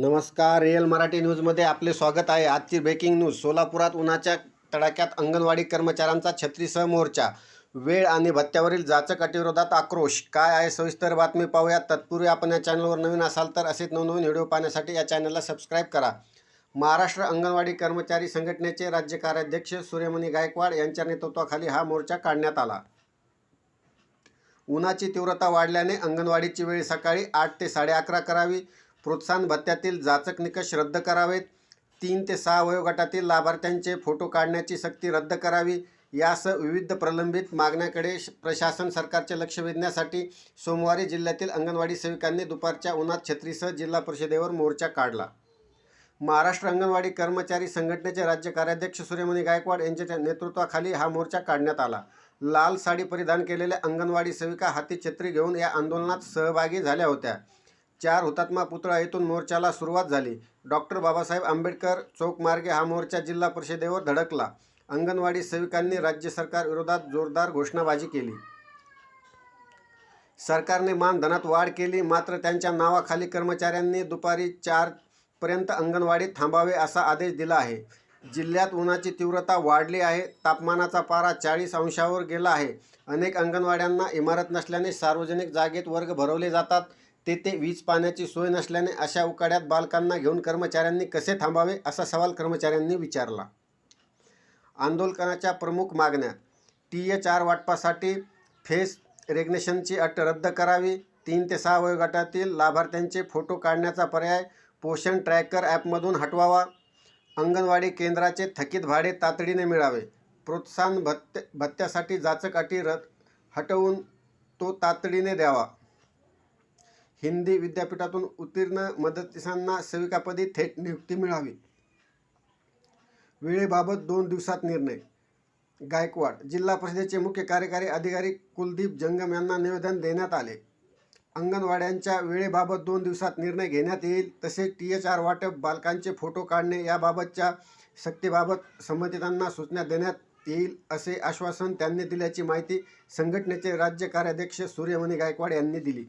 नमस्कार रिअल मराठी न्यूजमध्ये आपले स्वागत आहे. आजची ब्रेकिंग न्यूज सोलापुरात उन्हाच्या तडाख्यात अंगणवाडी कर्मचाऱ्यांचा छत्रीसह मोर्चा. वेळ आणि भत्त्यावरील जाचक अटीविरोधात आक्रोश. काय आहे सविस्तर बातमी पाहूया. तत्पूर्वी आपण या चॅनलवर नवीन असाल तर असेच नवनवीन व्हिडिओ पाहण्यासाठी या चॅनलला सबस्क्राईब करा. महाराष्ट्र अंगणवाडी कर्मचारी संघटनेचे राज्य कार्याध्यक्ष सूर्यमणी गायकवाड यांच्या नेतृत्वाखाली हा मोर्चा काढण्यात आला. उन्हाची तीव्रता वाढल्याने अंगणवाडीची वेळ सकाळी आठ ते साडे अकरा करावी. प्रोत्साहन भत्त्यातील जाचक निकष रद्द करावेत. तीन ते सहा वयोगटातील लाभार्थ्यांचे फोटो काढण्याची सक्ती रद्द करावी. यासह विविध प्रलंबित मागण्याकडे श- प्रशासन सरकारचे लक्ष वेधण्यासाठी सोमवारी जिल्ह्यातील अंगणवाडी सेविकांनी दुपारच्या उन्हात छत्रीसह जिल्हा परिषदेवर मोर्चा काढला. महाराष्ट्र अंगणवाडी कर्मचारी संघटनेचे राज्य कार्याध्यक्ष सूर्यमणी गायकवाड यांच्या नेतृत्वाखाली हा मोर्चा काढण्यात आला. लाल साडी परिधान केलेल्या अंगणवाडी सेविका हाती छत्री घेऊन या आंदोलनात सहभागी झाल्या होत्या. चार हुतात्मा पुतळा येथून मोर्चाला सुरुवात झाली. डॉक्टर बाबासाहेब आंबेडकर चौकमार्गे हा मोर्चा जिल्हा परिषदेवर धडकला. अंगणवाडी सेविकांनी राज्य सरकार विरोधात जोरदार घोषणाबाजी केली. सरकारने मानधनात वाढ केली मात्र त्यांच्या नावाखाली कर्मचाऱ्यांनी दुपारी चारपर्यंत अंगणवाडीत थांबावे असा आदेश दिला आहे. जिल्ह्यात उन्हाची तीव्रता वाढली आहे तापमानाचा पारा चाळीस अंशावर गेला आहे. अनेक अंगणवाड्यांना इमारत नसल्याने सार्वजनिक जागेत वर्ग भरवले जातात. तेथे वीज पाण्याची सोय नसल्याने अशा उकाड्यात बालकांना घेऊन कर्मचाऱ्यांनी कसे थांबावे असा सवाल कर्मचाऱ्यांनी विचारला. आंदोलनाच्या प्रमुख मागण्या टी ए चार वाटपासाठी फेस रेग्नेशनची अट रद्द करावी तीन ते सहा वयोगटातील लाभार्थ्यांचे फोटो काढण्याचा पर्याय पोषण ट्रॅकर ॲपमधून हटवावा अंगणवाडी केंद्राचे थकीत भाडे तातडीने मिळावे प्रोत्साहन भत्त्या भत्त्यासाठी जाचक अटी रद हटवून तो तातडीने द्यावा. हिंदी विद्यापीठातून उत्तीर्ण मदतीसांना सेविकापदी थेट नियुक्ती मिळावी. वेळेबाबत दोन दिवसात निर्णय. गायकवाड जिल्हा परिषदेचे मुख्य कार्यकारी अधिकारी कुलदीप जंगम यांना निवेदन देण्यात आले. अंगणवाड्यांच्या वेळेबाबत दोन दिवसात निर्णय घेण्यात येईल तसेच टी एच आर वाटप बालकांचे फोटो काढणे याबाबतच्या सक्तीबाबत संबंधितांना सूचना देण्यात येईल असे आश्वासन त्यांनी दिल्याची माहिती संघटनेचे राज्य कार्याध्यक्ष सूर्यमणी गायकवाड यांनी दिली.